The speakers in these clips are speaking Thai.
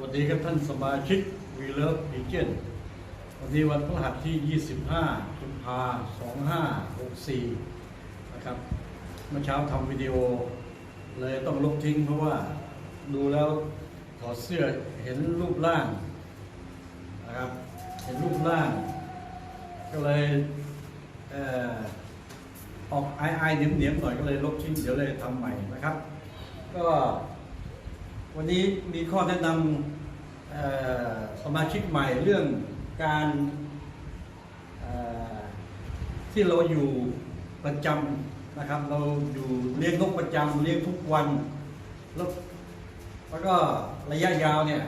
วัสดีครับท่านสมาชิกวีเลิฟพีเจนวันนี้วันพฤหัสที่ 25กุมภา2564 นะครับ เมื่อเช้าทำวิดีโอ เลยต้องลบทิ้งเพราะว่าดูแล้วถอดเสื้อเห็นรูปร่างนะครับ เห็นรูปร่าง ก็เลยเอ่อออกไอไอเหนียมเหนียมๆหน่อยก็เลยลบทิ้งเดี๋ยวเลยทำใหม่นะครับ ก็ วันนี้มีข้อแนะนำสมาชิกใหม่เรื่องการที่เราอยู่ประจำนะครับ เราอยู่เลี้ยงนกประจำเลี้ยงทุกวันแล้วแล้วก็ระยะยาวเนี่ย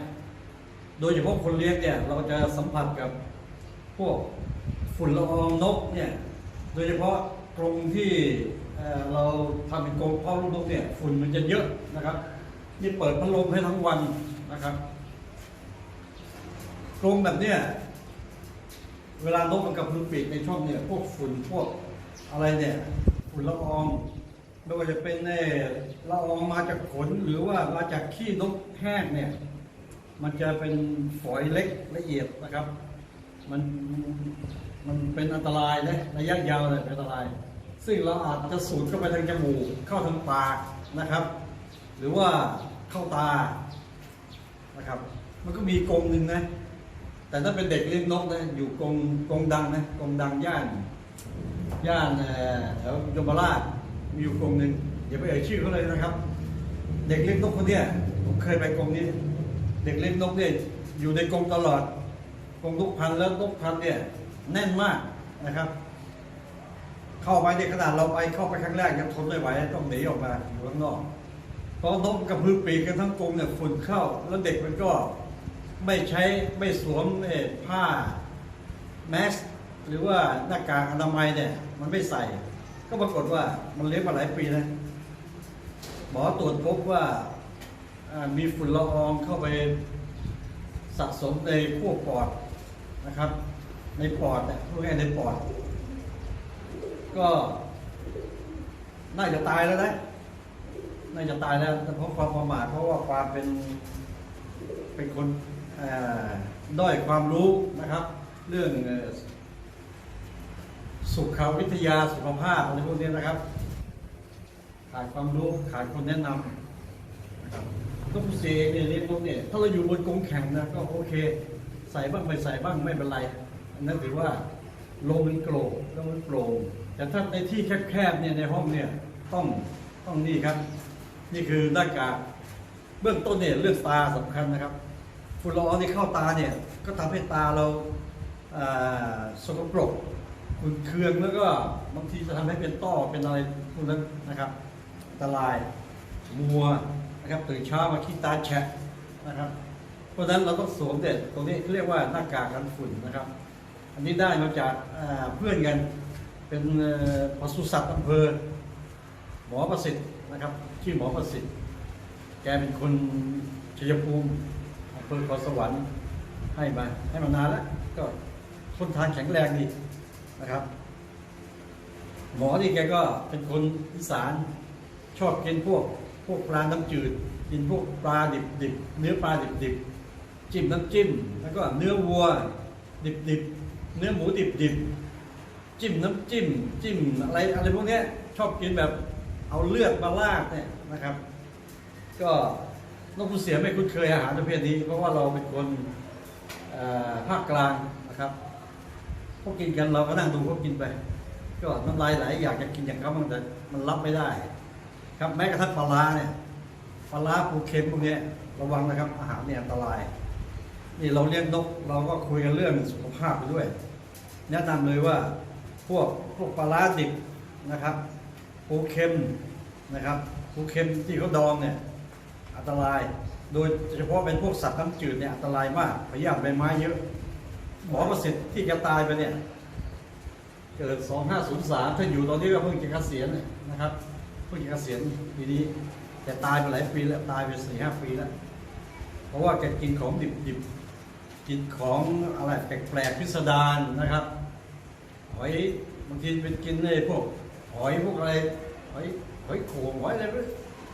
โดยเฉพาะคนเลี้ยงเนี่ย เราจะสัมผัสกับพวกฝุ่นละอองนกเนี่ย โดยเฉพาะกรงที่เเราทำเป็นกรงเพาะลูกนกเนี่ย ฝุ่นมันจะเยอะนะครับ นี่เปิดพัดลมให้ทั้งวันนะครับกรงแบบเนี้ยเวลานกมันกับพื้นปีกในช่องเนี่ย พวกฝุ่นพวกอะไรเนี่ย ฝุ่นละอองไม่ว่าจะเป็นเอ่อละอองมาจากขนหรือว่ามาจากขี้นกแห้งเนี่ย มันจะเป็นฝอยเล็กละเอียดนะครับ มันมันเป็นอันตรายนะระยะยาวเลยเป็นอันตราย ซึ่งเราอาจจะสูดเข้าไปทางจมูกเข้าทางปากนะครับ หรือว่า เข้าตานะครับ มันก็มีกรงหนึ่งนะ แต่ถ้าเป็นเด็กเลี้ยงนกนะอยู่กรงกรงดังนะกรงดังย่านย่านเออแถวยมราชมีอยู่กรงหนึ่งอย่าไปเอ่ยชื่อเขาเลยนะครับ เด็กเลี้ยงนกคนเนี้ยผมเคยไปกรงนี้ เด็กเลี้ยงนกเนี่ยอยู่ในกรงตลอดกรงนกพันแล้วนกพันเนี่ยแน่นมากนะครับ เข้าไปในยขนาดเราไปเข้าไปครั้งแรกยังทนไม่ไหวต้องหนีออกมาอยู่ข้างนอก พราะนกกระพือปีกกันทั้งกรงเนี่ยฝุ่นเข้า แล้วเด็กมันก็ไม่ใช้ไม่สวมผ้าแมสหรือว่าหน้ากากอนามัยเนี่ย มันไม่ใส่ ก็ปรากฏว่ามันเลี้ยงมาหลายปีนะหมอตรวจพบว่ามีฝุ่นละอองเข้าไปสะสมในพวกปอดนะครับ ในปอดเนี่ยพวกนี้ในปอด ก็น่าจะตายแล้วนะ น่าจะตายแล้วแต่เพราะความประมาทเพราะว่าความเป็นเป็นคนด้อยความรู้นะครับ เรื่องสุขวิทยาสุขภาพอะไรพวกนี้นะครับ ขาดความรู้ขาดคนแนะนำนะครับก็ผู้เสียเนี่ยเรียกพวกเนี่ยถ้าเราอยู่บนกรงแข่งนะก็โอเค ใส่บ้างไม่ใส่บ้างไม่เป็นไรอันนั้นถือว่าลมมันโกรกแล้วมันโปร่งแต่ถ้าในที่แคบๆเนี่ยในห้องเนี่ยต้องต้องนี่ครับ นี่คือหน้ากากเบื้องต้นเนี่ยเรื่องตาสำคัญนะครับฝุ่นละอองที่เข้าตาเนี่ยก็ทำให้ตาเราสกปรกขุ่นเคืองแล้วก็บางทีจะทำให้เป็นต้อเป็นอะไรพวกนั้นนะครับอันตรายมัวนะครับตื่นเช้ามาขี้ตาแฉะนะครับ เพราะฉะนั้นเราต้องสวมเด็ดตรงนี้เรียกว่าหน้ากากกันฝุ่นนะครับ อันนี้ได้มาจากเพื่อนกันเป็นปศุสัตว์อำเภอหมอประสิทธิ์ นะครับชื่อหมอประสิทธิ์ แกเป็นคนชัยภูมิอำเภอขอสวรรค์ให้มาให้มานานแล้ว ก็ทนทานแข็งแรงดีนะครับ หมอนี่แกก็เป็นคนอีสานชอบกินพวกพวกปลาน้ำจืด กินพวกปลาดิบดิบเนื้อปลาดิบดิบจิ้มน้ำจิ้ม แล้วก็เนื้อวัวดิบดิบเนื้อหมูดิบดิบจิ้มน้ำจิ้ม จิ้มอะไรอะไรพวกนี้ชอบกินแบบ เอาเลือดมาลาดเนี่ยนะครับ ก็นกผู้เสียไม่คุ้นเคยอาหารประเภทนี้ เพราะว่าเราเป็นคนภาคกลางนะครับพวกกินกันเราก็นั่งดูเขากินไป ก็น้ำลายไหลอยากจะกินอย่างเขาแต่มันรับไม่ได้ ครับแม้กระทั่งปลาเนี่ยปลาร้าปูเค็มพวกนี้ระวังนะครับอาหารเนี่ยอันตราย นี่เราเลี้ยงนกเราก็คุยกันเรื่องสุขภาพไปด้วย แนะนำเลยว่าพวกพวกปลาดิบนะครับ ปูเค็มนะครับปูเค็มที่เขาดองเนี่ยอันตราย โดยเฉพาะเป็นพวกสัตว์น้ำจืดเนี่ยอันตรายมากพยายามใบไม้เยอะหมอประสิทธิ์ที่แกตายไปเนี่ยเกิด 2503 ถ้าอยู่ตอนนี้ก็เพิ่งจะเกษียณเนี่ยนะครับ เพิ่งจะเกษียณปีนี้ แต่ตายไปหลายปีแล้วตายไปสี่ห้าปีแล้ว เพราะว่าแกกินของดิบๆ กินของอะไรแปลกๆพิสดารนะครับหอยบางทีเป็นกินในพวก หอยพวกอะไรหอยหอยโขงหอยอะไร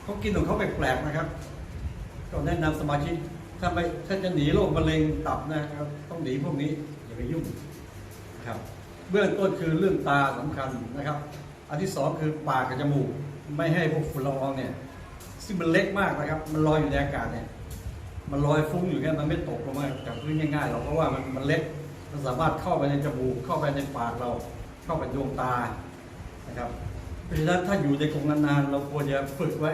เขากินของเขาแปลกๆนะครับ ก็แนะนำสมาชิกถ้าไม่ถ้าจะหนีโรคมะเร็งตับนะครับ ต้องหนีพวกนี้อย่าไปยุ่งนะครับเบื้องต้นคือเรื่องตาสำคัญนะครับ อันที่สองคือปากกับจมูก ไม่ให้พวกฝุ่นละอองเนี่ยซึ่งมันเล็กมากนะครับ มันลอยอยู่ในอากาศเนี่ยมันลอยฟุ้งอยู่แค่มันไม่ตกลงมาจากพื้นง่ายๆหรอกเพราะว่ามันมันเล็กมันสามารถเข้าไปในจมูกเข้าไปในปากเรา เข้าไปดวงตา นะครับเพราะฉะนั้นถ้าอยู่ในกรงนานๆเราควรจะฝึกไว้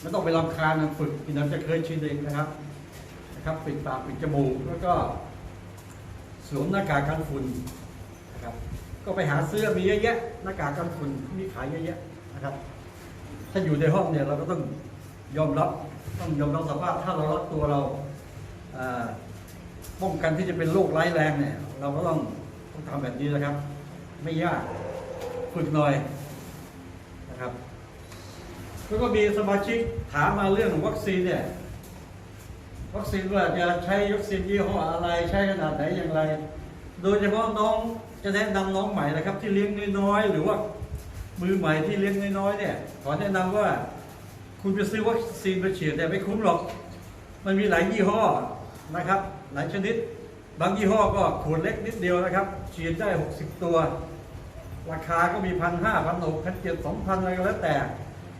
ไม่ต้องไปรำคาญนะฝึกพี่น้ำจะเคยชินเองนะครับนะครับปิดปากปิดจมูกแล้วก็สวมหน้ากากกันฝุ่นนะครับ ก็ไปหาเสื้อมีเยอะแยะหน้ากากกันฝุ่นมีขายเยอะแยะนะครับ ถ้าอยู่ในห้องเนี่ยเราก็ต้องยอมรับต้องยอมรับสภาพถ้าเรารักตัวเราอ่าป้องกันที่จะเป็นโรคร้ายแรงเนี่ย เราก็ต้องต้องทำแบบนี้นะครับ ไม่ยาก ฝึกหน่อยนะครับ แล้วก็มีสมาชิกถามมาเรื่องวัคซีนเนี่ย วัคซีนว่าจะใช้วัคซีนยี่ห้ออะไรใช้ขนาดไหนอย่างไร โดยเฉพาะน้องจะแนะนำน้องใหม่นะครับ ที่เลี้ยงน้อยๆหรือว่ามือใหม่ที่เลี้ยงน้อยๆเนี่ยขอแนะนำว่าคุณไปซื้อวัคซีนไปฉีดแต่ไม่คุ้มหรอก มันมีหลายยี่ห้อนะครับ หลายชนิด บางยี่ห้อก็ขวดเล็กนิดเดียวนะครับ ฉีดได้ 60 ตัว ราคาก็มีพันห้าพันหกพันเจ็ดสองพันอะไรก็แล้วแต่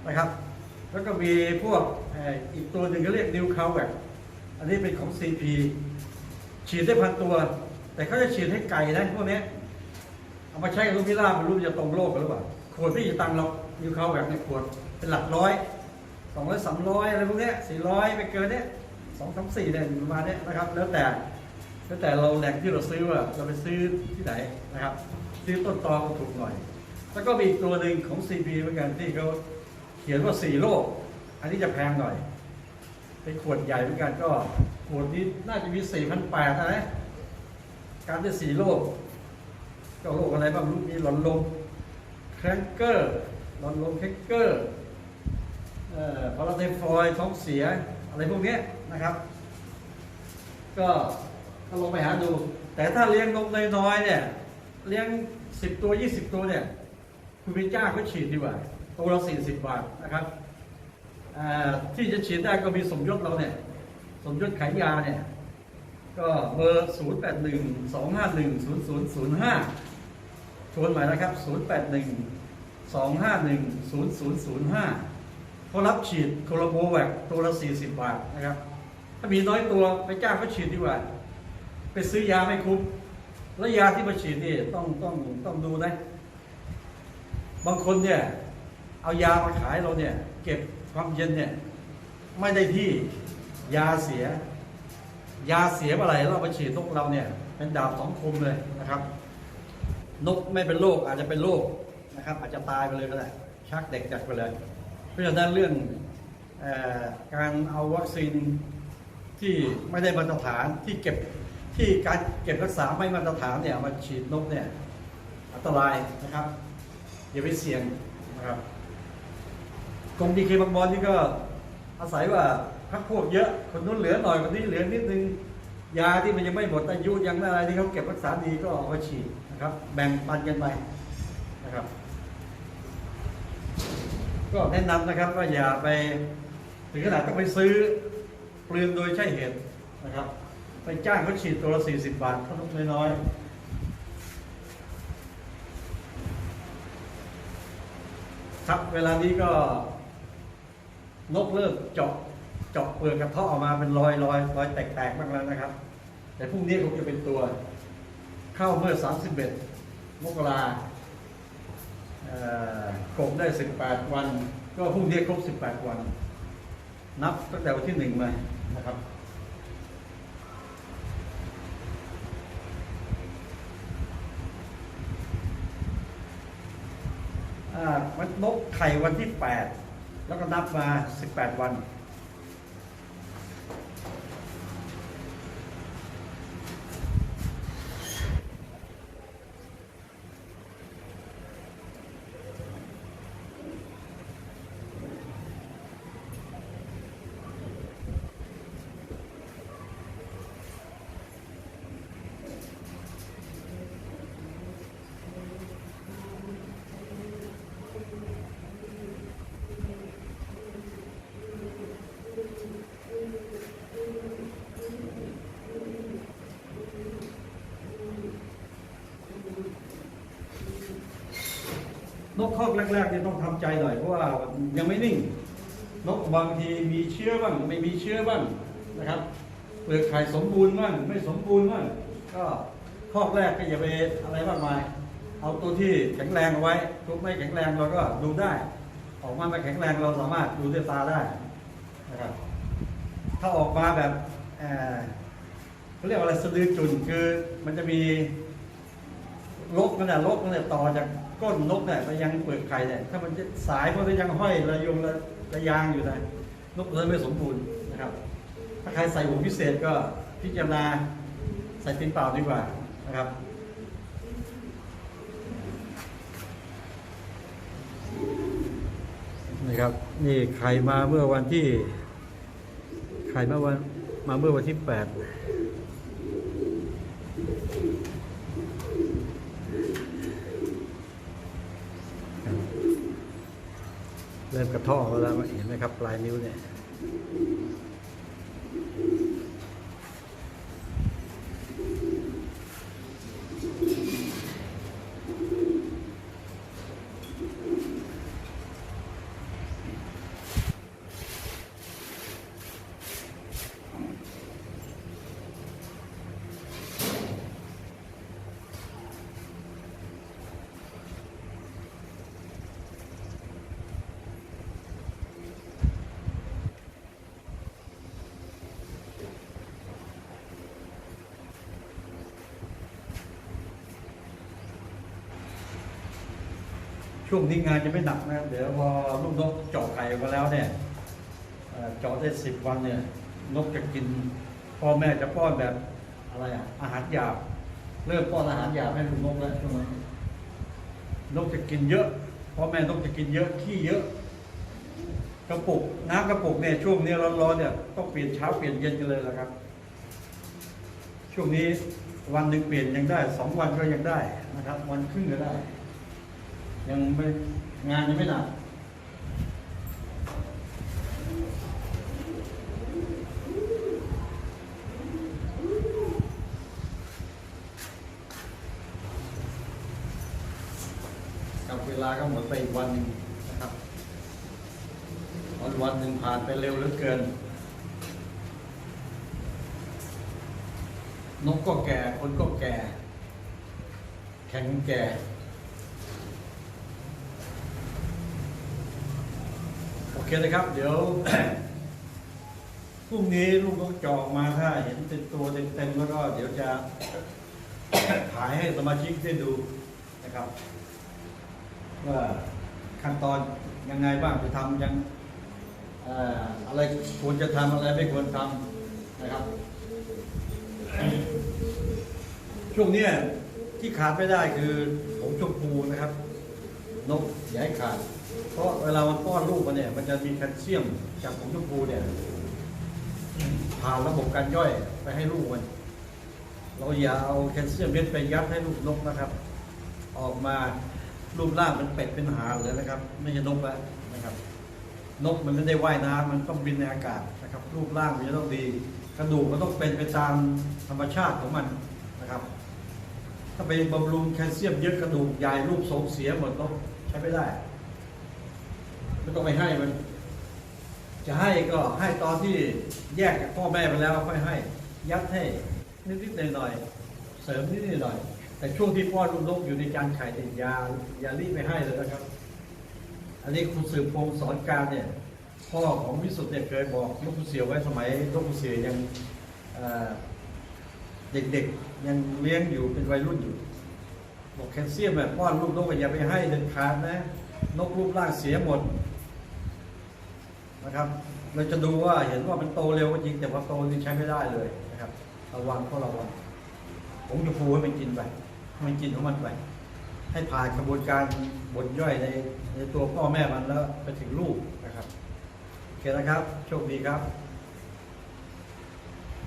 นะครับ แล้วก็มีพวกอีกตัวหนึ่งก็เรียกนิวคาวแวกอันนี้เป็นของ CP ฉีดได้พันตัว แต่เขาจะฉีดให้ไก่นะพวกนี้เอามาใช้กับลูกพิราบไม่รู้จะตรงโลกหรือเปล่าขวดไม่กี่ตังค์หรอกนิวคาวแวกในขวดเป็นหลักร้อยสองร้อยสามร้อยอะไรพวกนี้สี่ร้อยไปเกินเนี้ยสองสามสี่เนี่ยประมาณเนี้ยนะครับ แล้วแต่แล้วแต่เราแหล่งที่เราซื้อว่าเราไปซื้อที่ไหนนะครับ ซื้อต้นตอก็ถูกหน่อย แล้วก็มีอีกตัวหนึ่งของ CP เหมือนกันที่เขาเขียนว่าสี่โลก อันนี้จะแพงหน่อย เป็นขวดใหญ่เหมือนกันก็ขวดนี้น่าจะมีสี่พันแปดนะการได้สี่โลก ก็โรคอะไรบ้างรู้มีหลอดลมแครนเกอร์หลอดลมแครนเกอร์เอ่อพาราไทฟอยท้องเสียอะไรพวกนี้นะครับ ก็ก็ลองไปหาดู แต่ถ้าเลี้ยงนมน้อยๆเนี่ย เลี้ยง สิบตัวยี่สิบตัวเนี่ยคุณไปจ้างเขาฉีดดีกว่าตัวละสี่สิบบาทนะครับที่จะฉีดได้ก็มีสมยศเราเนี่ย สมยศขายยาเนี่ย ก็เบอร์ศูนย์แปดหนึ่งสองห้าหนึ่งศูนย์ศูนย์ศูนย์ห้าชวนใหม่นะครับศูนย์แปดหนึ่งสองห้าหนึ่งศูนย์ศูนย์ศูนย์ห้าเขารับฉีดโคลโบแวกตัวละสี่สิบบาทนะครับ ถ้ามีน้อยตัวไปจ้างเขาฉีดดีกว่า ไปซื้อยาไม่คุ้ม แล้วยาที่มาฉีดนี่ต้องต้องต้องดูนะ บางคนเนี่ย เอายามาขายเราเนี่ย เก็บความเย็นเนี่ย ไม่ได้ที่ยาเสีย ยาเสียเมื่อไรเราไปฉีดนกเราเนี่ย เป็นดาบสองคมเลยนะครับ นกไม่เป็นโรคอาจจะเป็นโรคนะครับ อาจจะตายไปเลยก็ได้ชักเด็กจากไปเลย เพราะฉะนั้นเรื่องอการเอาวัคซีนที่ไม่ได้มาตรฐานที่เก็บ ที่การเก็บรักษาไม่มาตรฐานเนี่ยมาฉีดนกเนี่ยอันตรายนะครับอย่าไปเสี่ยงนะครับกรมดีเคบางบอลนี่ก็อาศัยว่าพักพวกเยอะคนนู้นเหลือหน่อยคนนี้เหลือนิดนึงยาที่มันยังไม่หมดอายุยังอะไรที่เขาเก็บรักษาดีก็เอามาฉีดนะครับ แบ่งปันกันไปนะครับ ก็แนะนำนะครับว่าอย่าไปถึงขนาดต้องไปซื้อเปลืองโดยใช่เหตุนะครับ ไปจ้างเขาฉีดตัวละ40บบาทเขาต้องน้อยๆครับเวลานี้ก็นกเริ่มเจาะเจาะเปลือกกระเทาะออกมาเป็นรอยรอยรอยแตกๆบ้างแล้วนะครับ แต่พรุ่งนี้คงจะเป็นตัว เข้าเมื่อ 31 มกราเอ่อกบได้ 18 วัน ก็พรุ่งนี้ครบ 18 วัน นับตั้งแต่วันที่หนึ่งมานะครับ อ่า มันนกไข่วันที่ 8 แล้วก็นับมา 18 วัน คอกแรกๆเนี่ยต้องทำใจหน่อยเพราะว่ายังไม่นิ่ง นกบางทีมีเชื้อบ้างไม่มีเชื้อบ้างนะครับเปลือกไข่สมบูรณ์บ้างไม่สมบูรณ์บ้างก็คอกแรกก็อย่าไปอะไรมากมาย เอาตัวที่แข็งแรงเอาไว้ตัวไม่แข็งแรงเราก็ดูได้ ออกมาไม่แข็งแรงเราสามารถดูด้วยตาได้นะครับถ้าออกมาแบบเขาเรียกว่าอะไรสะดือจุนคือมันจะมี ลกนั่นแหละลกนั่นแหละต่อจากก้นนกเนี่ยไปยังเปลือกไข่เนี่ยถ้ามันจะสายมันจะยังห้อยระยงระระยางอยู่นะนกตัวนั้นไม่สมบูรณ์นะครับ ถ้าใครใส่หูพิเศษก็พิจารณาใส่ตีนเปล่าดีกว่านะครับนี่ครับนี่ไข่มาเมื่อวันที่ไข่มาวันมาเมื่อวันที่แปด เริ่มกระท่อแล้วเห็นไหมครับปลายนิ้วเนี่ย ช่วงนี้งานจะไม่หนักนะเดี๋ยวพอลูกนกเจาะไข่มาแล้วเนี่ยเจาะได้สิบวันเนี่ยนกจะกินพ่อแม่จะป้อนแบบอะไรอะอาหารหยาบเริ่มป้อนอาหารหยาบให้ลูกนกแล้วช่วงนั้นนกจะกินเยอะพ่อแม่นกจะกินเยอะขี้เยอะกระปุกน้ำกระปุกเนี่ยช่วงนี้ร้อนๆเนี่ยต้องเปลี่ยนเช้าเปลี่ยนเย็นกันเลยละครับ ช่วงนี้วันหนึ่งเปลี่ยนยังได้สองวันก็ยังได้นะครับ วันครึ่งก็ได้ ยังไม่งานยังไม่หนักกับเวลาก็หมดไปอีกวันหนึ่งนะครับวันวันหนึ่งผ่านไปเร็วเหลือเกิน นกก็แก่ คนก็แก่ แข็งแก่ โอ เคนะครับ เดี๋ยวพรุ่งนี้ลูกนกจอกมาถ้าเห็นเป็นตัวเต็มๆแล้วก็เดี๋ยวจะถ่ายให้สมาชิกได้ดูนะครับ ว่าขั้นตอนยังไงบ้างจะทำยังอะไรควรจะทำอะไรไม่ควรทำนะครับ ช่วงนี้ที่ขาดไม่ได้คือผงชมพูนะครับ นกอย่าให้ขาด เพราะเวลามันป้อนลูกมันเนี่ย มันจะมีแคลเซียมจากผงชมพูเนี่ย ผ่านระบบการย่อยไปให้ลูกมัน เราอย่าเอาแคลเซียมเม็ดไปยัดให้ลูกนกนะครับ ออกมารูปร่างเป็นเป็ดเป็นหาเลยนะครับ ไม่ใช่นกแล้วนะครับ นกมันไม่ได้ว่ายน้ำมันต้องบินในอากาศนะครับ รูปร่างมันจะต้องดี กระดูกมันต้องเป็นไปตามธรรมชาติของมันนะครับ ถ้าไปบำรุงแคลเซียมเยอะกระดูกใหญ่รูปทรงเสียหมดนก ช้ไม่ได้ไม่ต้องไปให้มัน จะให้ก็ให้ตอนที่แยกจากพ่อแม่ไปแล้วค่อยให้ ยัดให้นิดๆหน่อยๆเสริมนิดๆหน่อยแต่ช่วงที่ป้อนลูกนกอยู่ในจานไข่ติดยาอย่ารีบไปให้เลยนะครับ อันนี้คุณสืบพงศ์สอนการเนี่ย พ่อของวิสุทธ์เนี่ยเคยบอกนกขุนเสียวไว้สมัยนกขุนเสียยังเด็กๆยังเลี้ยงอยู่เป็นวัยรุ่นอยู่ บอกแคลเซียมแบบป้อนลูกนกอย่าไปให้เด็ดขาดนะ นกรูปร่างเสียหมดนะครับ เราจะดูว่าเห็นว่ามันโตเร็วก็จริง แต่พอโตนี่ใช้ไม่ได้เลยนะครับระวังก็ระวังผมจะพูให้มันกินไปให้มันกินของมันไป ให้ผ่านกระบวนการบดย่อยในในตัวพ่อแม่มันแล้วไปถึงลูกนะครับโอเคนะครับ โชคดีครับ